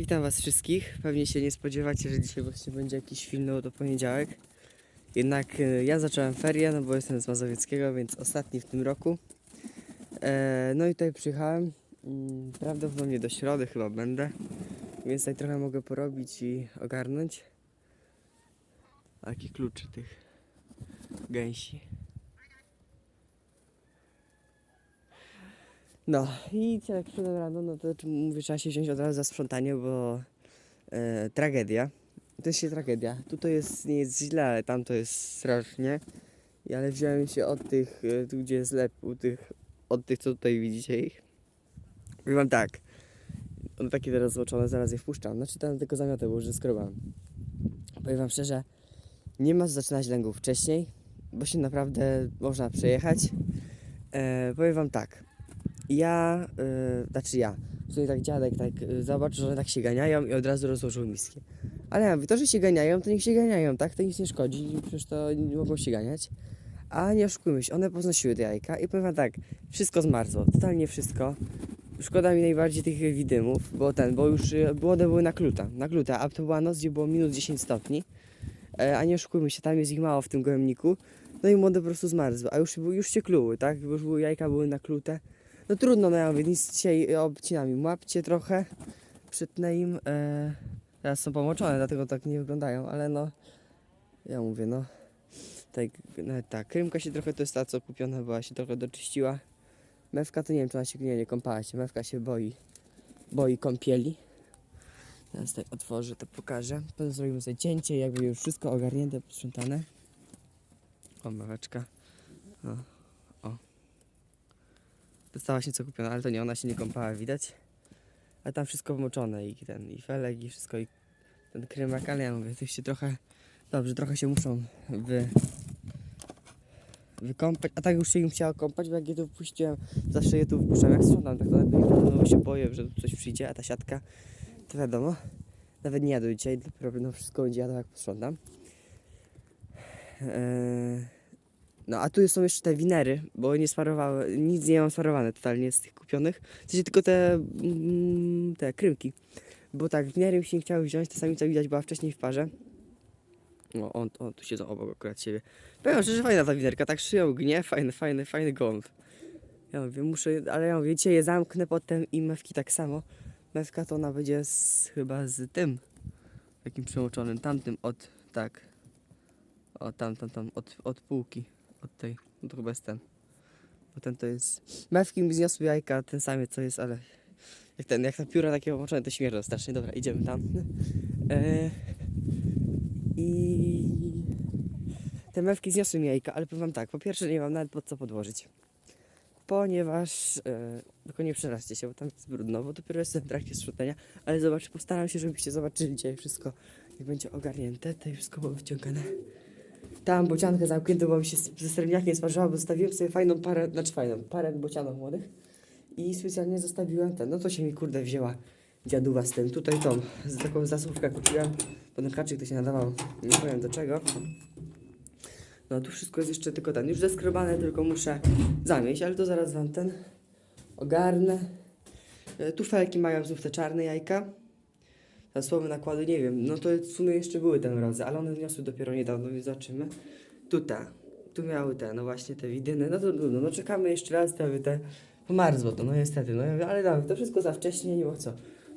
Witam Was wszystkich. Pewnie się nie spodziewacie, że dzisiaj właśnie będzie jakiś film to poniedziałek. Jednak e, ja zacząłem ferie, no bo jestem z Mazowieckiego, więc ostatni w tym roku. E, no i tutaj przyjechałem. Mm, Prawdopodobnie do środy chyba będę. Więc tutaj trochę mogę porobić i ogarnąć. A Jakie klucze tych gęsi. No i jak przyszedłem rano, no to mówię, trzeba się wziąć od razu za sprzątanie, bo e, tragedia. To jest się tragedia. Tutaj jest, nie jest źle, ale tam to jest strasznie. I, ale wziąłem się od tych, e, tu gdzie jest lep, u tych, od tych, co tutaj widzicie ich. Powiem tak. One takie teraz złoczone, zaraz je wpuszczam. Znaczy tam tylko zamiotę, bo już skrobałem. Powiem wam szczerze, nie ma co zaczynać lęgów wcześniej, bo się naprawdę można przejechać. E, powiem wam tak. Ja, y, znaczy ja, sumie tak dziadek tak y, zobaczył, że tak się ganiają i od razu rozłożył miskę. Ale ja mówię, to, że się ganiają, to niech się ganiają, tak? To nic nie szkodzi, przecież to nie mogą się ganiać. A nie oszukujmy się, one poznosiły te jajka i powiem tak, wszystko zmarzło, totalnie wszystko. Szkoda mi najbardziej tych widymów, bo ten, bo już y, młode były na kluta, na kluta, a to była noc, gdzie było minus 10 stopni. E, a nie oszukujmy się, tam jest ich mało w tym gołębniku. No i młode po prostu zmarzły, a już, już się kluły, tak? Bo Już były jajka były naklute. No trudno, no ja mówię, nic dzisiaj obcinam im łapcie trochę, przytnę im. E, teraz są pomoczone, dlatego tak nie wyglądają, ale no, ja mówię, no, tak, tak, krymka się trochę, to jest ta, co kupiona była, się trochę doczyściła. Mewka to nie wiem, czy ona się, nie, nie kąpała się, mewka się boi, boi kąpieli. Teraz tutaj otworzę, to pokażę. Potem zrobimy sobie cięcie, jakby już wszystko ogarnięte, posprzątane. O, meweczka. O. Dostała się co kupiona, ale to nie, ona się nie kąpała, widać. Ale tam wszystko wmoczone i ten, i felek, i wszystko, i ten krymak, ale ja mówię, to się trochę, dobrze, trochę się muszą wy, wykąpać, a tak już się im chciała kąpać, bo jak je tu wpuściłem, zawsze je tu wpuszczam, jak sprzątam, tak to najpierw no, się boję, że tu coś przyjdzie, a ta siatka, to wiadomo, nawet nie jadł dzisiaj, dopiero no, wszystko będzie jadł, jak posprzątam. Eee, no a tu są jeszcze te winery, bo nie sparowały, nic nie mam sparowane totalnie z tych kupionych. W sensie tylko te, mm, te krymki. Bo tak, winery mi się nie chciały wziąć, ta samica widać była wcześniej w parze. O, on, on tu siedzą obok akurat siebie. Powiem szczerze, fajna ta winerka, tak szyją gnie, fajny, fajny, fajny gołąb. Ja mówię, muszę, ale ja mówię, dzisiaj je zamknę potem i mewki tak samo. Mewka to ona będzie z, chyba z tym, takim przełączonym, tamtym od, tak. O, tam, tam, tam, od, od półki od tej, no to chyba jest ten. Bo ten to jest, mewki mi zniosły jajka, ten sam co jest, ale jak ten, jak ta pióra takie połączone, to śmierzą strasznie. Dobra, idziemy tam. E, I te mewki zniosły mi jajka, ale powiem wam tak, po pierwsze nie mam nawet pod co podłożyć. Ponieważ, e, tylko nie przeraźcie się, bo tam jest brudno, bo dopiero jestem w trakcie sprzątania, ale zobacz, postaram się, żebyście zobaczyli dzisiaj wszystko, jak będzie ogarnięte, to wszystko było wyciągane. Tam bociankę zamkniętą, bo mi się ze srebrniakiem sparzyła, bo zostawiłem sobie fajną parę, znaczy fajną, parę bocianów młodych i specjalnie zostawiłem ten, no to się mi kurde wzięła dziaduwa z tym, tutaj tą, z taką zasłówkę kupiłem, bo ten haczyk to się nadawał, nie powiem do czego. No tu wszystko jest jeszcze tylko ten, już zeskrobane, tylko muszę zamieść, ale to zaraz wam ten ogarnę. E, Tu felki mają znów te czarne jajka. Te słowy nakładu nie wiem, no to w sumie jeszcze były ten rodzaj, ale one wniosły dopiero niedawno, więc zobaczymy. Tu te, tu miały te, no właśnie te widyny, no to trudno, no czekamy jeszcze raz, te, te pomarzło to, no niestety, no ale dawaj, to wszystko za wcześnie, nie było co.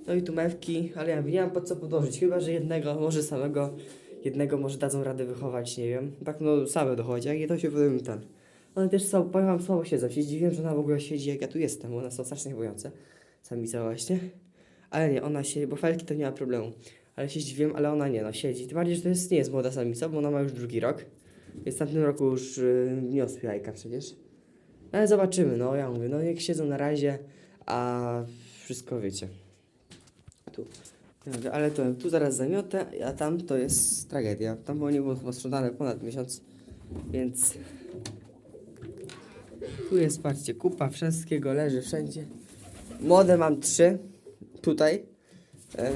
No i tu mewki, ale ja nie mam po co podłożyć, chyba, że jednego, może samego, jednego może dadzą radę wychować, nie wiem. Tak no same dochodzi, jak je to się potem ten. One też są, powiem wam, słabo siedzą, się zdziwiłem, że ona w ogóle siedzi jak ja tu jestem, bo one są strasznie bojące, samica właśnie. Ale nie, ona się, bo felki to nie ma problemu. Ale się zdziwiłem, ale ona nie, no siedzi. Tym bardziej, że to jest, nie jest młoda samica, bo ona ma już drugi rok. Więc w tamtym roku już yy, niosły jajka przecież. Ale zobaczymy, no ja mówię, no jak siedzą na razie, a wszystko wiecie. Tu. Ale to tu zaraz zamiotę, a tam to jest tragedia. Tam było nie było chyba ponad miesiąc, więc tu jest, patrzcie, kupa wszystkiego leży wszędzie. Młode mam trzy, tutaj. E,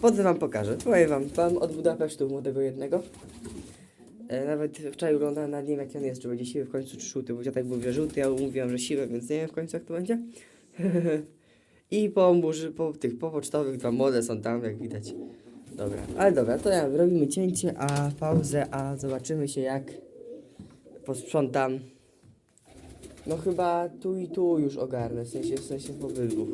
potem wam pokażę. Powiem wam, mam od Budapesztu młodego jednego. E, nawet wczoraj oglądałem nad nim, jaki on jest, czy będzie siwy w końcu, czy żółty, bo dziadek mówił, że żółty, ja mówiłem, że siwy, więc nie wiem w końcu jak to będzie. I po, burzy, po tych po pocztowych dwa młode są tam, jak widać. Dobra, ale dobra, to ja robimy cięcie, a pauzę, a zobaczymy się jak posprzątam. No chyba tu i tu już ogarnę, w sensie, w sensie w obydwu.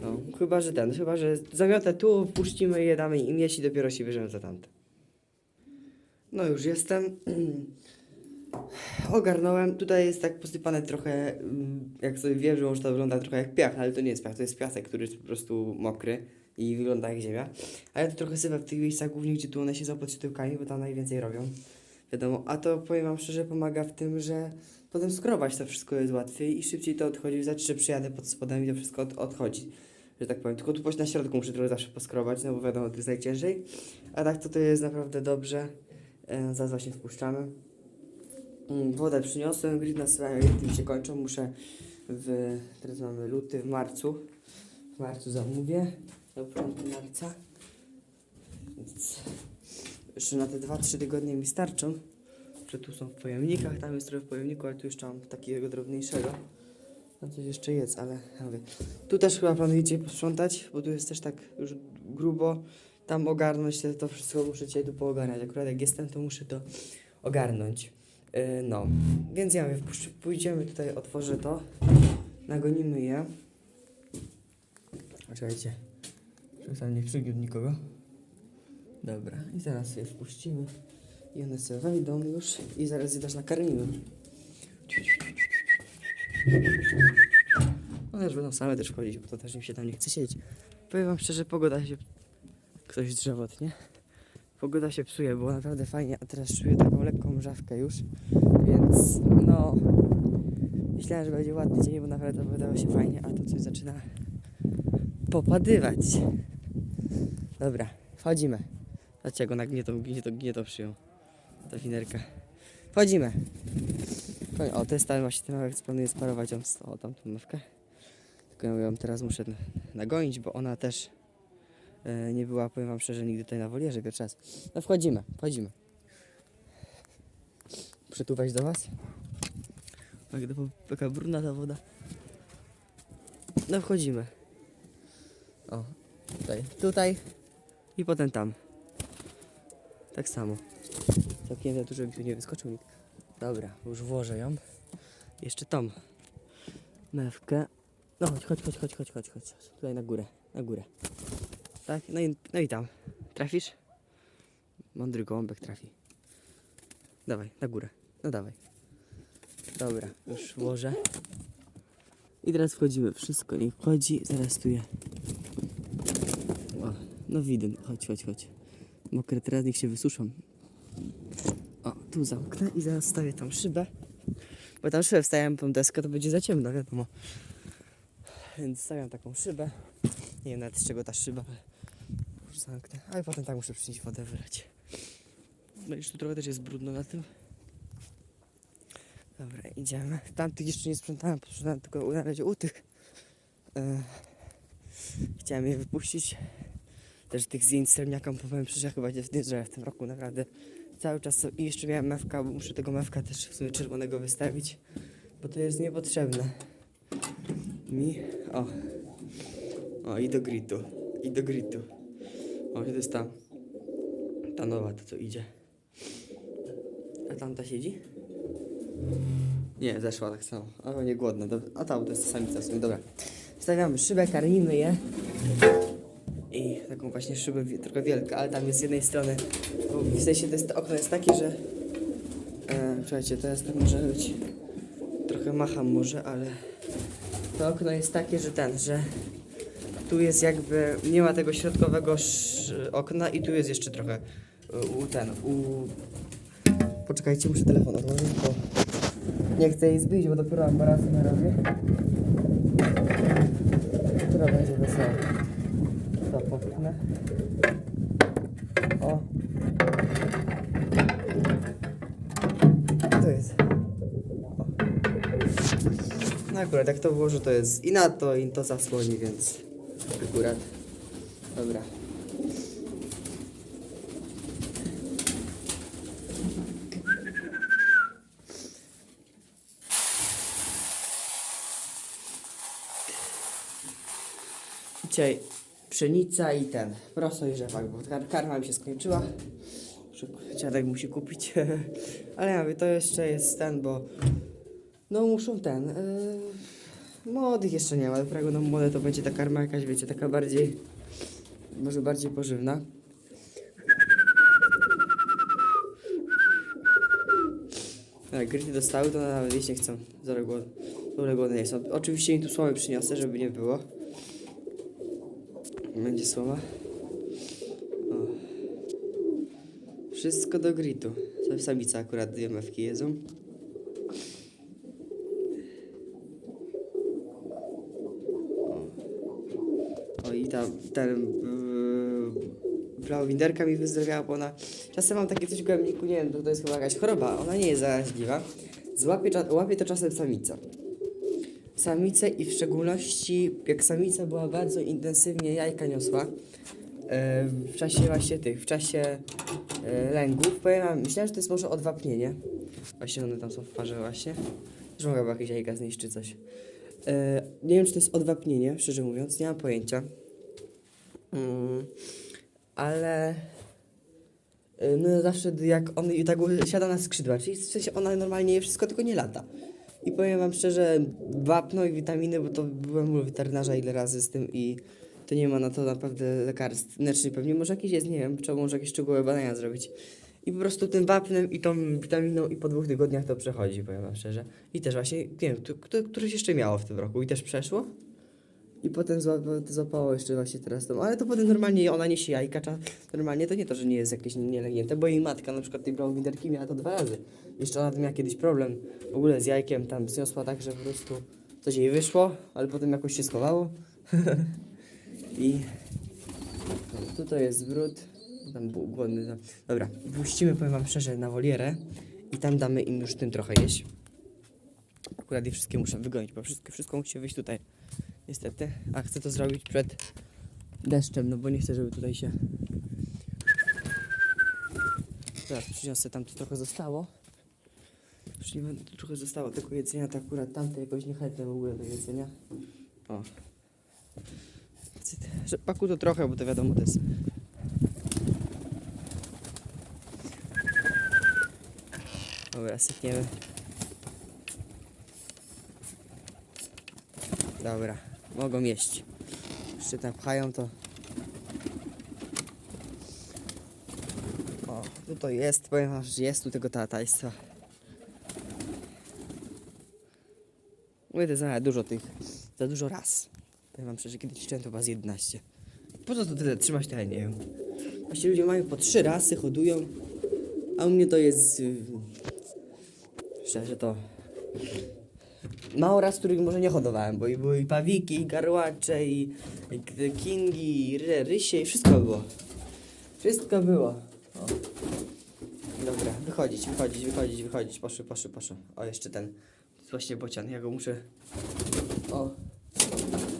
No, chyba, że ten, chyba, że zamiotę tu, puścimy je, damy im jeść i dopiero się bierzemy za tamte. No już jestem. Ogarnąłem. Tutaj jest tak posypane trochę, mm, jak sobie wiem, że to wygląda trochę jak piach, ale to nie jest piach, to jest piasek, który jest po prostu mokry i wygląda jak ziemia. A ja to trochę sypę w tych miejscach głównie, gdzie tu one siedzą pod światełkami, bo tam najwięcej robią. Wiadomo, a to powiem wam szczerze, pomaga w tym, że potem skrobać to wszystko jest łatwiej i szybciej to odchodzi. Wystarczy, że przyjadę pod spodem i to wszystko od, odchodzi. Że tak powiem. Tylko tu właśnie na środku muszę trochę zawsze poskrobać, no bo wiadomo, to jest najciężej. A tak to to jest naprawdę dobrze. E, zaraz właśnie wpuszczamy. Mm, Wodę przyniosłem, grid nasyłałem, tym się kończą. Muszę w... Teraz mamy luty, w marcu. W marcu zamówię. Do początku marca. Więc jeszcze na te 2-3 tygodnie mi starczą. Że tu są w pojemnikach, tam jest trochę w pojemniku, ale tu jeszcze mam takiego drobniejszego. Tam coś jeszcze jest, ale mówię. Tu też chyba planuję dzisiaj posprzątać, bo tu jest też tak już grubo. Tam ogarnąć te, to wszystko muszę dzisiaj tu poogarniać. Akurat jak jestem, to muszę to ogarnąć. Yy, no, więc ja mówię, pójdziemy tutaj, otworzę to, nagonimy je. Czekajcie, żeby tam nie przygniótł nikogo. Dobra, i zaraz je wpuścimy. I one sobie wejdą już i zaraz je też nakarmimy. One już będą same też chodzić, bo to też im się tam nie chce siedzieć. Powiem wam szczerze, pogoda się... Ktoś zdrzewotnie. Pogoda się psuje, było naprawdę fajnie, a teraz czuję taką lekką mrzawkę już. Więc no... Myślałem, że będzie ładny dzień, bo naprawdę zapowiadało się fajnie, a to coś zaczyna popadywać. Dobra, wchodzimy. Jak ona gnietą, gnietą, gnietą przyjął. Ta winerka. Wchodzimy. Koń- O, ten właśnie ten małek, co planuję sparować ją z o, tamtą mawkę. Tylko ja ją teraz muszę nagonić, bo ona też e, nie była, powiem wam szczerze, nigdy tutaj na wolierze pierwszy raz. No wchodzimy, wchodzimy. Muszę tu wejść do was. To taka brudna ta woda. No wchodzimy. O, tutaj, tutaj i potem tam. Tak samo. Zamknięte tu, żeby tu nie wyskoczył nikt. Dobra, już włożę ją. Jeszcze tą mewkę. No chodź, chodź, chodź, chodź, chodź, chodź, chodź. Tutaj na górę, na górę. Tak, no i, no i tam. Trafisz? Mądry gołąbek trafi. Dawaj, na górę. No dawaj. Dobra, już włożę. I teraz wchodzimy. Wszystko niech wchodzi. Zaraz tu je. No widzę. Chodź, chodź, chodź. Mokre teraz niech się wysuszą. O, tu zamknę i zaraz stawię tam szybę. Bo tam szybę wstawiam tą deskę, to będzie za ciemno, wiadomo. Więc stawiam taką szybę. Nie wiem nawet z czego ta szyba, ale już zamknę. Ale potem tak muszę przynieść wodę wylać. No już tu trochę też jest brudno na tym. Dobra, idziemy. Tamtych jeszcze nie sprzątałem, posprzątałem tylko na razie u tych. E, chciałem je wypuścić. Też tych zdjęć serniakom powiem, przecież ja chyba nie w tym roku naprawdę cały czas. I jeszcze miałem mewka, bo muszę tego mewka też w sumie czerwonego wystawić, bo to jest niepotrzebne. Mi. O. O, i do gritu. I do gritu. O, to jest ta. Ta nowa, to co idzie. A tamta siedzi? Nie, zeszła tak samo. Ale nie głodna. A tam to jest samica w sumie, dobra. Stawiamy szybę, karmimy je. Taką właśnie szybę trochę wielką, ale tam jest z jednej strony. W sensie to, jest, to okno jest takie, że. E, to jest tak może być. Trochę macham może, ale. To okno jest takie, że ten, że. Tu jest jakby. Nie ma tego środkowego okna i tu jest jeszcze trochę. e, U ten, u. Poczekajcie, muszę telefon odłożyć, bo nie chcę jej zbić, bo dopiero ambaransy robię. Która będzie wesoła. Popchnę. O. To jest. No akurat jak to włożę, to jest i na to, i to zasłoni, więc akurat. Dobra. Dzisiaj pszenica i ten, prosto i rzepak, bo kar karma mi się skończyła. Dziadek musi kupić. Ale ja mówię, to jeszcze jest ten, bo no muszą ten. Yy, młodych jeszcze nie ma, dopiero no młode to będzie ta karma jakaś, wiecie, taka bardziej, może bardziej pożywna. Jak gryty dostały, to nawet jeść nie chcą. W głodne nie są. Oczywiście im tu słomy przyniosę, żeby nie było. Będzie słoma. O. Wszystko do gritu. Samica akurat dwie mewki jedzą. O i tam ten yy, Blauwinderka mi wyzdrowiała, bo ona czasem mam takie coś w gojemniku, nie wiem, to, jest chyba jakaś choroba, ona nie jest zaraźliwa. Złapie, łapie to czasem samica. Samice i w szczególności jak samica była bardzo intensywnie jajka niosła e, w czasie właśnie tych, w czasie e, lęgów, powiem wam, myślałem, że to jest może odwapnienie. Właśnie one tam są w parze właśnie. Że mogłaby jakieś jajka znieść czy coś. E, nie wiem, czy to jest odwapnienie, szczerze mówiąc, nie mam pojęcia. Mm, ale no zawsze jak on i tak siada na skrzydła, czyli w sensie ona normalnie je wszystko, tylko nie lata. I powiem wam szczerze, wapno i witaminy, bo to byłem u weterynarza ile razy z tym i to nie ma na to naprawdę lekarstw. Znaczy pewnie może jakieś jest, nie wiem, trzeba może jakieś szczegółowe badania zrobić. I po prostu tym wapnem i tą witaminą i po dwóch tygodniach to przechodzi, powiem wam szczerze. I też właśnie, nie wiem, kto, któreś jeszcze miało w tym roku i też przeszło. I potem zła- złapało jeszcze właśnie teraz tą, ale to potem normalnie ona niesie jajka, normalnie to nie to, że nie jest jakieś nielegnięte, bo jej matka na przykład tej blauwinderki miała to dwa razy. Jeszcze ona miała kiedyś problem w ogóle z jajkiem, tam zniosła tak, że po prostu coś jej wyszło, ale potem jakoś się schowało. I tutaj jest brud, tam był głodny. Tam. Dobra, puścimy, powiem wam szczerze, na wolierę i tam damy im już tym trochę jeść. Akurat je wszystkie muszę wygonić, bo wszystko, wszystko musi wyjść tutaj. Niestety. A chcę to zrobić przed deszczem, no bo nie chcę, żeby tutaj się... Teraz przyniosę, tam to trochę zostało. Już nie będę, trochę zostało tego jedzenia, to akurat tamte jakoś niechętne w ogóle do jedzenia. O. Rzepaku to trochę, bo to wiadomo, to jest... Dobra, sypniemy. Dobra, mogą jeść. Jeszcze tam pchają to. O, tu to jest, powiem wam, że jest tu tego. Mówię, to za dużo tych, za dużo raz. Powiem wam szczerze, kiedyś liczyłem to was 11. Po co to tyle trzymać, to ja nie wiem. Właśnie ludzie mają po trzy rasy, hodują, a u mnie to jest... Yy, szczerze to... Mało raz, których może nie hodowałem, bo i były i pawiki, i garłacze, i, i kingi, i ry, rysie, i wszystko było. Wszystko było. O. Dobra, wychodzić, wychodzić, wychodzić, wychodzić. Poszły, poszły, poszły. O, jeszcze ten. To jest właśnie bocian, ja go muszę... O.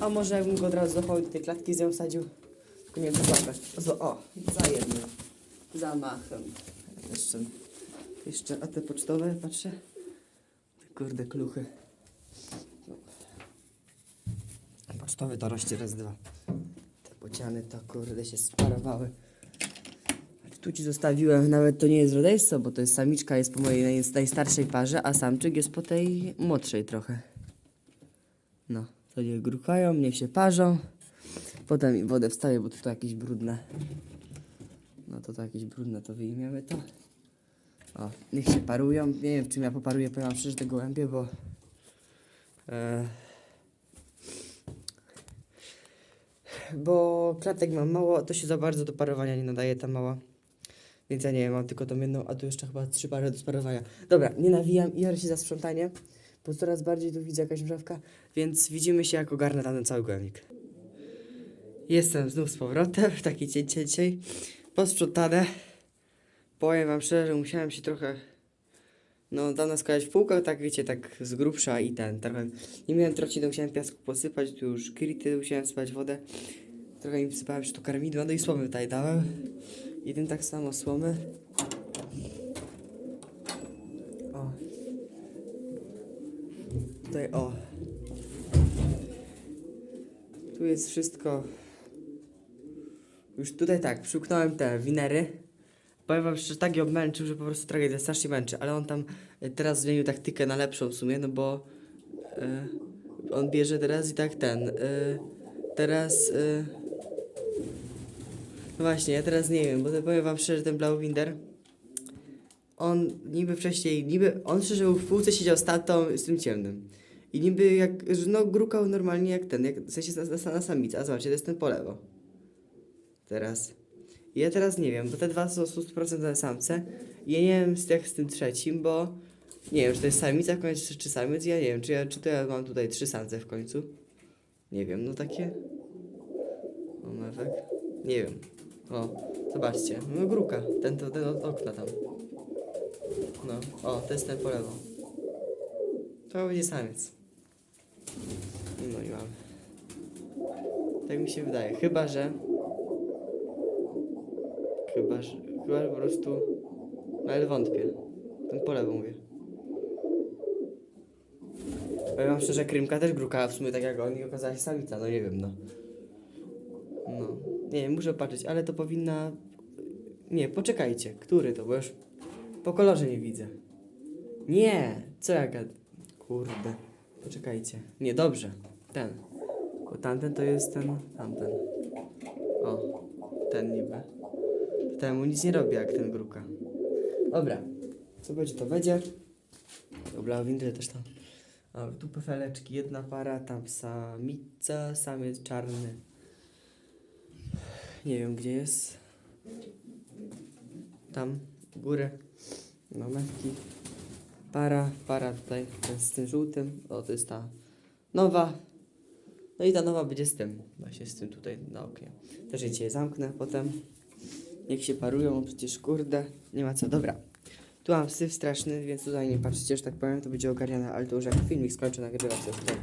A może jakbym go od razu zachował do tej klatki, z nią wsadził? Tylko nie wiem, co. O, za jednym. Zamachem. Jeszcze, jeszcze, a te pocztowe, patrzę. Kurde kluchy. Pocztowy to rośnie raz, dwa. Te bociany to kurde się sparowały. Tu ci zostawiłem, nawet to nie jest rodzeństwo, bo to jest samiczka, jest po mojej naj- najstarszej parze, a samczyk jest po tej młodszej trochę. No, to niech gruchają, niech się parzą. Potem im wodę wstawię, bo to, to jakieś brudne. No to to jakieś brudne, to wyjmiemy to. O, niech się parują. Nie wiem, czym ja poparuję, powiem wam szczerze, te gołębie, bo... E, bo klatek mam mało, to się za bardzo do parowania nie nadaje ta mała. Więc ja nie wiem, mam tylko tą jedną, a tu jeszcze chyba trzy pary do sparowania. Dobra, nie nawijam i się za sprzątanie, bo coraz bardziej tu widzę jakaś mrzawka, więc widzimy się jak ogarnę ten cały gołębnik. Jestem znów z powrotem, takie cięcie dzisiaj, posprzątane. Powiem wam szczerze, musiałem się trochę, no dawno składać w półkach, tak wiecie, tak z grubsza i ten, trochę, nie miałem trochę, to musiałem piasku posypać, tu już krity, musiałem spać wodę. Trochę im wsypałem już to karmidło, no i słomy tutaj dałem. I tym tak samo słomy. O. Tutaj o. Tu jest wszystko Już tutaj tak, przymknąłem te winery. Powiem wam szczerze, tak ją męczył, że po prostu tragedia strasznie męczy, ale on tam y, teraz zmienił taktykę na lepszą w sumie, no bo y, on bierze teraz i tak ten. Y, teraz. Y, no właśnie, ja teraz nie wiem, bo powiem wam szczerze, ten Blauwinder. On niby wcześniej, niby. On szczerze był w półce siedział z tatą z tym ciemnym. I niby jak, no grukał normalnie jak ten, jak, w sensie na, na, na. A zobaczcie, to jest ten po lewo. Teraz. Ja teraz nie wiem, bo te dwa są 100% na samce. Ja nie wiem jak z tym trzecim, bo nie wiem, czy to jest samica w końcu, czy, samiec. Ja nie wiem, czy, ja, czy to ja mam tutaj trzy samce w końcu. Nie wiem, no takie. O, mewek. Nie wiem. O, zobaczcie. No gruka. Ten, to, ten od okna tam. No, o, to jest ten po lewo. To będzie samiec. No i mamy. Tak mi się wydaje. Chyba, że. Chyba, że. Chyba, po prostu. No ale wątpię. Ten po lewo mówię. Powiem wam szczerze, Krymka też grukała w sumie tak jak on i okazała się samica, no nie wiem, no. No. Nie wiem, muszę patrzeć, ale to powinna... Nie, poczekajcie, który to, bo już po kolorze nie widzę. Nie, co ja gad... Kurde, poczekajcie. Nie, dobrze, ten. Bo tamten to jest ten, tamten. O, ten niby. Temu nic nie robi jak ten gruka. Dobra, co będzie to będzie. Dobra, windy też tam. O, tu pefeleczki, jedna para, tam samica, samiec czarny. Nie wiem gdzie jest. Tam, górę. Mewki. Para, para tutaj, ten z tym żółtym. O, to jest ta nowa. No i ta nowa będzie z tym, właśnie z tym tutaj na oknie. Też je dzisiaj zamknę potem. Niech się parują, przecież kurde, nie ma co. Dobra. Tu mam syf straszny, więc tutaj nie patrzcie, że tak powiem, to będzie ogarniane, ale to już jak filmik skończę nagrywać, to tutaj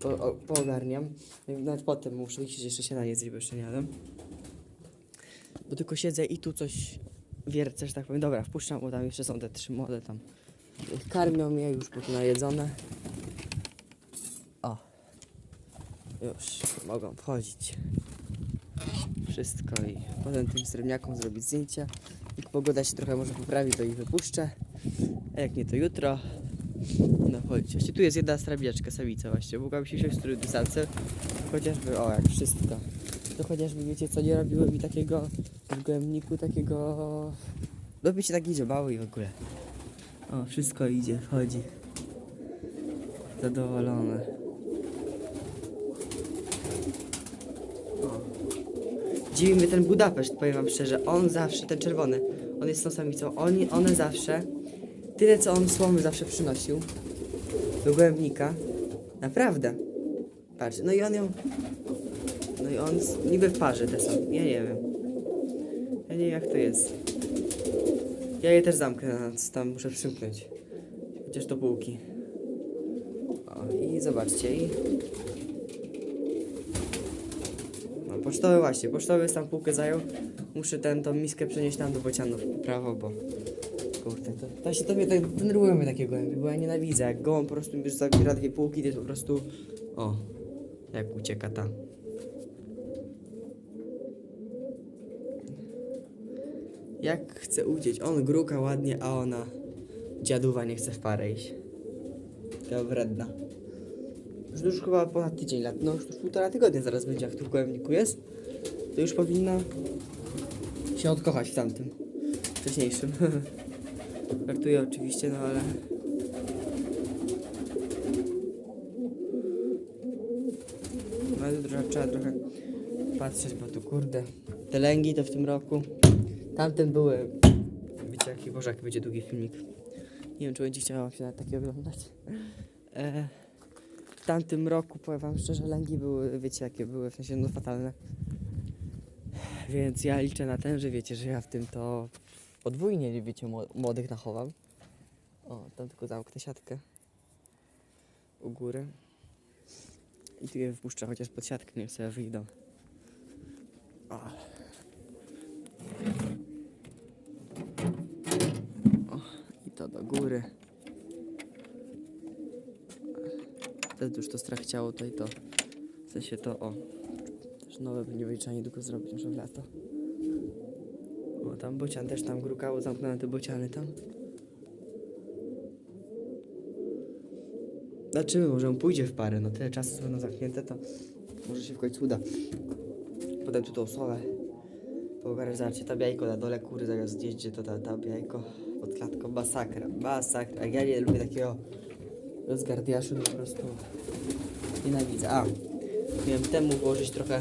po, o, poogarniam. Nawet potem muszę iść jeszcze śniadanie zjeść, bo jeszcze nie jadłem. Bo tylko siedzę i tu coś wiercę, że tak powiem. Dobra, wpuszczam, bo tam jeszcze są te trzy młode tam. Karmią mnie już, bo tu najedzone. O. Już, mogą wchodzić. Wszystko i potem tym srebrniakom zrobić zdjęcia. Jak pogoda się trochę może poprawi, to ich wypuszczę. A jak nie, to jutro. No chodź. Właśnie tu jest jedna srabiaczka, samica właśnie. Mogłaby się wziąć w samce. Chociażby, o jak wszystko. To chociażby wiecie co nie robiły mi takiego w gołębniku takiego. Doby się tak idzie bały i w ogóle. O, wszystko idzie, wchodzi. Zadowolone. Dziwi mnie ten Budapeszt, powiem wam szczerze. On zawsze, ten czerwony, on jest tą samicą. Oni, one zawsze, tyle co on słomy zawsze przynosił do gołębnika. Naprawdę. Patrz, no i on ją... No i on, niby w parze te są, ja nie wiem. Ja nie wiem jak to jest. Ja je też zamknę, więc tam muszę przymknąć. Chociaż do półki. O, i zobaczcie, i... No, pocztowy właśnie, pocztowy jest tam półkę zajął. Muszę ten, tą miskę przenieść tam do bocianów w prawo, bo... Kurde, to, to się to mnie tak denerwują mnie takie gołębie, bo ja nienawidzę. Jak gołąb po prostu już zabiera dwie półki, to jest po prostu... O, jak ucieka ta. Jak chce uciec? On gruka ładnie, a ona... Dziaduwa nie chce w parę iść. Ta wredna. Już, chyba ponad tydzień lat, no już półtora tygodnia zaraz będzie, jak tu w gołębniku jest. To już powinna się odkochać w tamtym wcześniejszym. Żartuję oczywiście, no ale... No trochę, trzeba trochę patrzeć, bo tu kurde. Te lęgi to w tym roku. Tamten były... Wiecie jaki, Boże, jaki będzie długi filmik. Nie wiem, czy będzie chciała się na takie oglądać. E, w tamtym roku, powiem wam szczerze, lęgi były, wiecie jakie były, w sensie no fatalne. Więc ja liczę na ten, że wiecie, że ja w tym to podwójnie, wiecie, mło- młodych nachowam. O, tam tylko zamknę siatkę u góry. I tu je wpuszczę chociaż pod siatkę, niech sobie wyjdą. O. o, i to do góry. Wtedy już to strach ciało, to i to. W sensie to, o. Już nowe będzie trzeba niedługo zrobić, może w lato. O, tam bocian też tam grukało, zamknąłem te bociany tam. Zobaczymy, może on pójdzie w parę, no tyle czasu są zamknięte, to może się w końcu uda. Potem tu tą słowę poogarać, zobaczcie, tam jajko na dole, kury zamiast gdzieś, gdzie to tam, tam jajko pod klatką, masakra, masakra. Ja nie lubię takiego rozgardiaszu, po prostu nienawidzę. A, miałem temu włożyć trochę,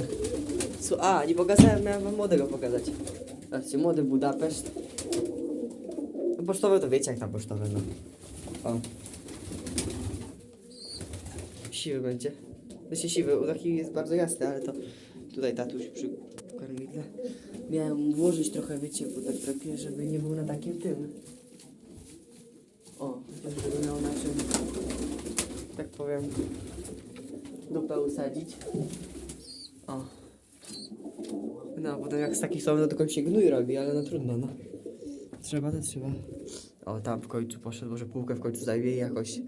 Su a, nie pokazałem, miałem wam młodego pokazać. Zobaczcie, młody Budapeszt. No pocztowe to wiecie jak tam pocztowe, no. O. Siwy będzie. Znaczy siwy, u taki jest bardzo jasny, ale to tutaj tatuś przy karmidle. Miałem włożyć trochę, wiecie, bo tak żeby nie był na takim tym. Żeby miał na czym, tak powiem, dupę usadzić. O. No, potem jak z takich są, no komuś się gnój robi, ale no trudno, no. Trzeba, to trzeba. O, tam w końcu poszedł, może półkę w końcu zajmie i jakoś